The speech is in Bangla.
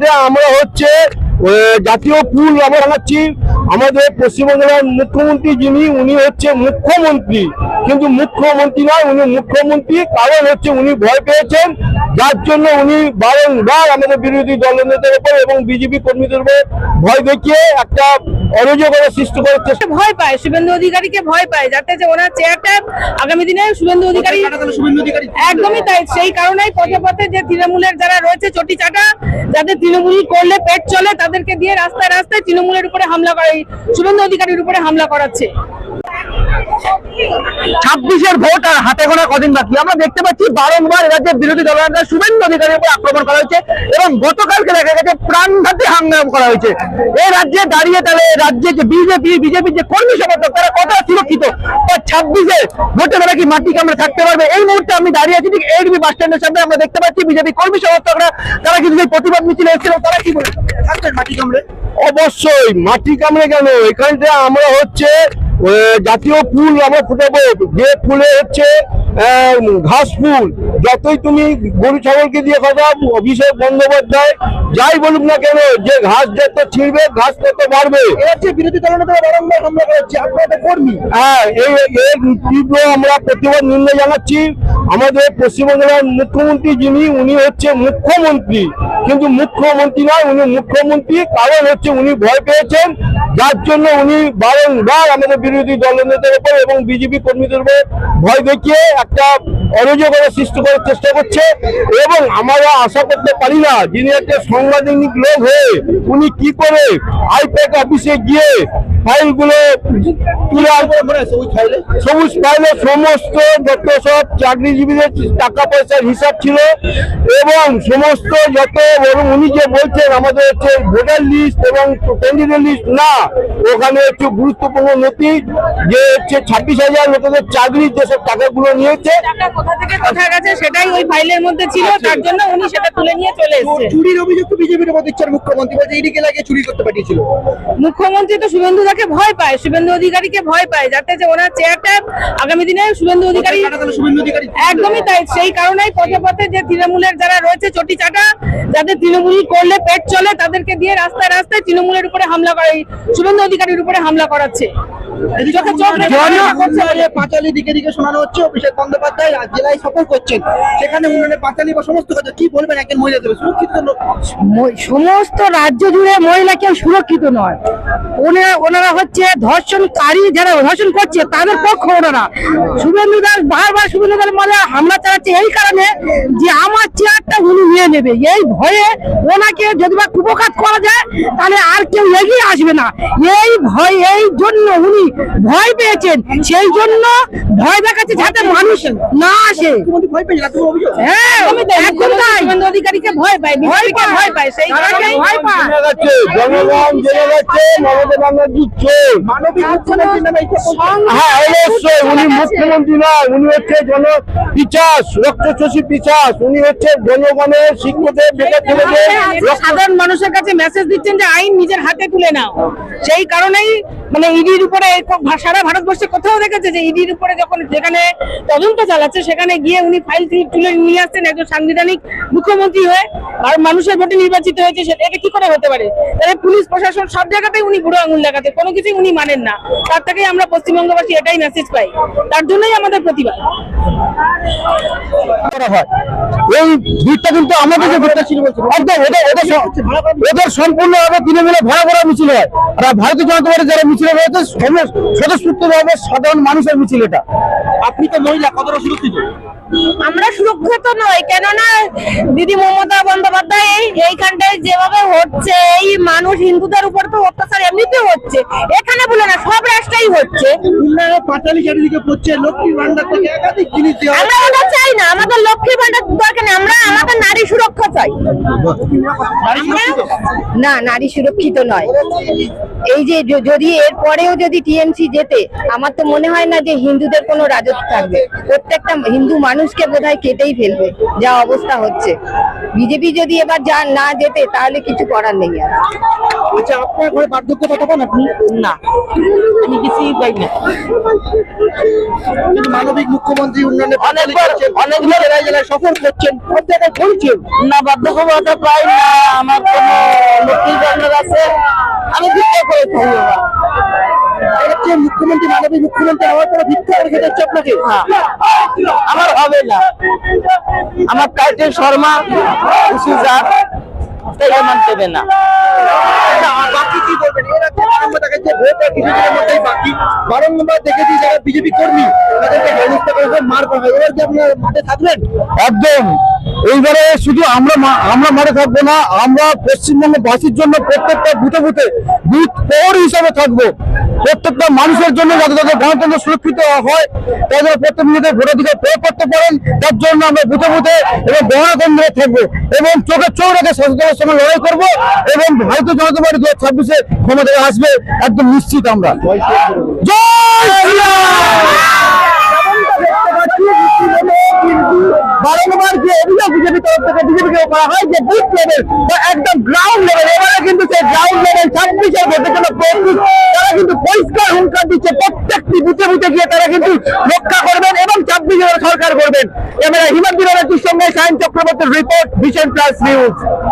এখানটা আমরা হচ্ছে জাতীয় পুল আমরা জানাচ্ছি আমাদের পশ্চিমবঙ্গের মুখ্যমন্ত্রী যিনি, উনি হচ্ছে মুখ্যমন্ত্রী। কিন্তু মুখ্যমন্ত্রী নয়, উনি মুখ্যমন্ত্রী। কারণ হচ্ছে উনি ভয় পেয়েছেন। যার জন্য উনি বারংবার আমাদের বিরোধী দলনেতার উপর এবং বিজেপি কর্মীদের উপর ভয় দেখিয়ে একটা অরাজকতা সৃষ্টি করার চেষ্টা ভয় পায় শুভেন্দু অধিকারীকে ভয় পায় যাতে যে ওনার চেয়ারটা আগামী দিনে শুভেন্দু অধিকারী একদমই তাই সেই কারণেই পথে পথে যে তৃণমূলের যারা রয়েছে চটি চাটা যাদের তৃণমূল করলে পেট চলে তাদেরকে দিয়ে রাস্তায় রাস্তায় তৃণমূলের উপরে হামলা করে শুভেন্দু অধিকারীর উপরে হামলা করাচ্ছে। ছাব্বিশের ভোট আর হাতে গোনা কদিন বাকি। আমরা দেখতে পাচ্ছি বারংবার রাজ্যের বিরোধী দলনেতা শুভেন্দু অধিকারীর উপর আক্রমণ করা হয়েছে এবং গতকালকে দেখা গেছে প্রাণঘাতী হাঙ্গাম করা হয়েছে। এই রাজ্যে দাঁড়িয়ে তাহলে রাজ্যে যে বিজেপি, বিজেপির যে কর্মী সমর্থক, তারা কতটা সুরক্ষিত? ছাব্বিশে ভোটে তারা কি মাটি কামড়ে থাকতে পারবে? এই মুহূর্তে আমি দাঁড়িয়ে আছি ঠিক এইডবি বাস স্ট্যান্ডের সামনে। আমরা দেখতে পাচ্ছি বিজেপি কর্মী সমর্থকরা, তারা কিন্তু সেই প্রতিবাদ মিছিলে এসেছিল। তারা কি বলে থাকবেন মাটি কামড়ে? অবশ্যই, মাটি কামড়ে কেন? এখানটা আমরা হচ্ছে জাতীয় ফুল আমরা ফুটাবো। যে ফুলে হচ্ছে ঘাস ফুল যতই তুমি গরু ছাগলকে দিয়ে কথা অভিষেক বন্দ্যোপাধ্যায় যাই বলুক না কেন যে ঘাস যত ছিঁড়বে ঘাস তত বাড়বে। বিরোধী কর্মী। হ্যাঁ এই এর তীব্র আমরা প্রতিবাদ নিন্দা জানাচ্ছি। আমাদের পশ্চিমবাংলার মুখ্যমন্ত্রী যিনি উনি হচ্ছে মুখ্যমন্ত্রী। কিন্তু মুখ্যমন্ত্রী নয় উনি মুখ্যমন্ত্রী কারণ হচ্ছে উনি ভয় পেয়েছেন। যার জন্য উনি বারংবার আমাদের বিরোধী দলনেতাদের উপর এবং বিজেপি কর্মীদের উপর ভয় দেখিয়ে একটা অনুযোগের সৃষ্টি করার চেষ্টা করছে এবং আমরা আশা করতে পারি না যিনি একটা সাংবাদিক লোক হয়ে উনি কি করে আইপ্যাক অফিসে গিয়ে ফাইলগুলো সবুজ ফাইলে সমস্ত যত সব চাকরিজীবীদের টাকা পয়সার হিসাব ছিল এবং সমস্ত যত এবং উনি যে বলছেন আমাদের হচ্ছে ভোটার লিস্ট এবং ক্যান্ডিডেট লিস্ট না ওখানে হচ্ছে গুরুত্বপূর্ণ নথি যে হচ্ছে ছাব্বিশ হাজার লোকেদের চাকরির যেসব টাকাগুলো নিয়েছে। টাকা কোথা থেকে কোথায় গেছে সেটাই ওই ফাইলের মধ্যে ছিল তার জন্য উনি সেটা তুলে নিয়ে চলে এসেছে। চুরির অভিযোগ তো বিজেপির মধ্যে মুখ্যমন্ত্রী বলছে ইডিকে লাগিয়ে চুরি করতে পাঠিয়েছিল। মুখ্যমন্ত্রী তো শুভেন্দু দাকে ভয় পায় শুভেন্দু অধিকারীকে ভয় পায় যাতে যে ওনার চেয়ারটা আগামী দিনে শুভেন্দু অধিকারী একদমই তাই সেই কারণেই পথে পথে যে তৃণমূলের যারা রয়েছে চটি চাটা যাদের তৃণমূল করলে পেট চলে তাদেরকে দিয়ে রাস্তায় রাস্তায় তৃণমূলের উপরে হামলা করে শুভেন্দু অধিকারীর উপরে হামলা করাচ্ছে। চোখে চোখ রেখে হামলা করছে বলে। পাঁচালি দিকে দিকে শোনানো হচ্ছে অভিষেক বন্দ্যোপাধ্যায় রাজ জেলায় সফর করছেন। সেখানে উন্নয়নের পাঁচালি বা সমস্ত কাজ কি বলবেন? একজন মহিলা দেবে সুরক্ষিত লোক। সমস্ত রাজ্য জুড়ে মহিলা কেউ সুরক্ষিত নয়। ওনারা হচ্ছে ধর্ষণকারী যারা ধর্ষণ করছে, তাদের পক্ষ ওনারা। শুভেন্দু দাস বারবার শুভেন্দু দাস মানে হামলা চালাচ্ছে এই কারণে যে আমার নেবে। এই ভয়ে ওনাকে যদি বা কুপকাত করা যায় তাহলে আর কেউ এগিয়ে আসবে না। এই ভয় এই জন্য উনি ভয় পেয়েছেন। সেই জন্য ভয় দেখাচ্ছে যাতে মানুষ না আসে। হ্যাঁ একদমই তাই। একদম তাই। শুভেন্দু ভয় পায় ভয় পায়। সেই ভয় পায়। জনগণ জেনে গেছে মমতা ব্যানার্জি চোর মানবিক মুখ্যমন্ত্রী নামে এইসব বলছে। হ্যাঁ অবশ্যই উনি মুখ্যমন্ত্রী নয় উনি হচ্ছে জন পিচাস রক্তচষী পিচাস উনি হচ্ছে জনগণের শিক্ষকদের বেকার ছেলেদের সাধারণ মানুষের কাছে মেসেজ দিচ্ছেন যে আইন নিজের হাতে তুলে নাও। সেই কারণেই মানে ইডির উপরে সারা ভারতবর্ষে কোথাও দেখেছে যে ইডির উপরে যখন যেখানে তদন্ত চালাচ্ছে সেখানে গিয়ে উনি ফাইল তুলে নিয়ে আসছেন একজন সাংবিধানিক মুখ্যমন্ত্রী হয়ে। আর মানুষের ভোটে নির্বাচিত হয়েছে সেটা এটা কি করে হতে পারে? তাহলে পুলিশ প্রশাসন সব জায়গাতেই উনি বুড়ো আঙুল দেখাতে কোনো কিছুই উনি মানেন না। তার থেকেই আমরা পশ্চিমবঙ্গবাসী এটাই মেসেজ পাই। তার জন্যই আমাদের প্রতিবাদ। করা হয় এই ভিড়টা কিন্তু আমাদের যে ভিড়টা ছিল একদম ওদের ওদের স- ওদের সম্পূর্ণভাবে তৃণমূলে ভরা ভরা মিছিল হয়। আর ভারতীয় জনতা পার্টির যারা মিছিলে রয়েছে স্বতঃস্ফূর্তভাবে সাধারণ মানুষের মিছিল এটা। আপনি তো মহিলা কতটা সুরক্ষিত? আমরা সুরক্ষিত নই কেননা দিদি মমতা বন্দ্যোপাধ্যায় এই- এইখানটায় যেভাবে হচ্ছে এই মানুষ হিন্দুদের উপর তো অত্যাচার এমনিতে হচ্ছে। এখানে বলে না সব রাষ্ট্রেই হচ্ছে। পাঁচালি চারিদিকে পড়ছে লক্ষ্মী ভান্ডার থেকে একাধিক জিনিস আমরা ওটা চাই না আমাদের লক্ষ্মী ভান্ডার দরকার নেই আমরা আমাদের নারী সুরক্ষা চাই। না নারী সুরক্ষিত নয়। এই যে যদি এর পরেও যদি টিএমসি যেতে আমার তো মনে হয় না যে হিন্দুদের কোনো রাজত্ব থাকবে। প্রত্যেকটা হিন্দু মানুষকে বোধহয় কেটেই ফেলবে যা অবস্থা হচ্ছে। বিজেপি যদি এবার যা না যেতে তাহলে কিছু করার নেই আর। আচ্ছা আপনার ঘরে বার্ধক্য আপনি? না। আমি কিছুই পাই না। মানবিক মুখ্যমন্ত্রী উন্নয়নে অনেকবার অনেকবার জেলায় জেলায় সফর করছেন না বার্ধক্য ভাতা পাই না। আমার লক্ষ্মী আছে। আমি ভিক্ষা করে হচ্ছে মুখ্যমন্ত্রী মানবিক মুখ্যমন্ত্রী আমার ভিক্ষা করে খেতে হচ্ছে আপনাকে? আমার হবে না। আমার টাইটেল শর্মা তাই আমার দেবে না। আর বাকি কি করবেন? এর আগে বারংবার দেখাচ্ছে ভোট আর কিছুদিনের মধ্যেই বাকি। বারংবার দেখেছি যারা বিজেপি কর্মী তাদেরকে হেনস্থা করে সব মার করা হয়। এবার কি আপনার মাঠে থাকবেন? একদম। এইবারে শুধু আমরা মা- আমরা মাঠে থাকব না আমরা পশ্চিমবঙ্গবাসীর জন্য প্রত্যেকটা বুথে বুথে বুথ পৌর হিসাবে থাকব। প্রত্যেকটা মানুষের জন্য যাতে তাদের গণতন্ত্র সুরক্ষিত হয় তাদের প্রত্যেক নিজেদের ভোটাধিকার প্রয়োগ করতে পারেন, তার জন্য আমরা বুথে বুথে এবং গণতন্ত্রে থাকব এবং চোখে চোখ রেখে সচেতনের সঙ্গে লড়াই করব এবং ভারতীয় জনতা পার্টি দু হাজার ছাব্বিশে ক্ষমতায় আসবে একদম নিশ্চিত আমরা। যে বিজেপি করা হয় যে একদম গ্রাউন্ড লেভেল এবারে কিন্তু সেই গ্রাউন্ড লেভেল ছাব্বিশের ভোটের জন্য প্রস্তুত তারা কিন্তু পরিষ্কার হুঙ্কার দিচ্ছে। প্রত্যেকটি বুথে বুথে গিয়ে তারা কিন্তু রক্ষা করবেন এবং ছাব্বিশে সরকার করবেন। হিমন্ত বিরোধের সঙ্গে সায়ন চক্রবর্তীর রিপোর্ট ভিশন প্লাস নিউজ